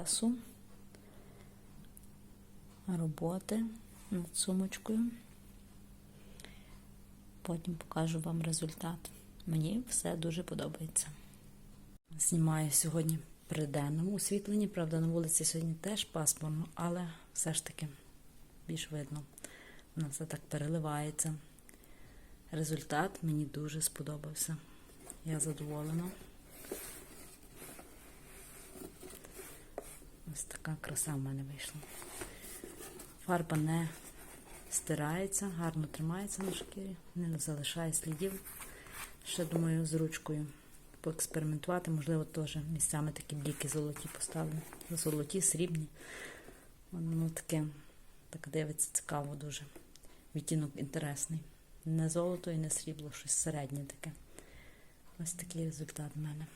процесу роботи над сумочкою. Потім покажу вам результат. Мені все дуже подобається. Знімаю сьогодні при денному освітленні. Правда, на вулиці сьогодні теж пасмурно, але все ж таки більш видно. Воно все так переливається. Результат мені дуже сподобався. Я задоволена. Ось така краса в мене вийшла. Фарба не стирається, гарно тримається на шкірі, не залишає слідів. Ще думаю, з ручкою поекспериментувати, можливо, теж місцями такі бліки золоті поставлю. Золоті, срібні. Воно таке, так дивиться цікаво дуже. Відтінок інтересний. Не золото і не срібло, щось середнє таке. Ось такий результат в мене.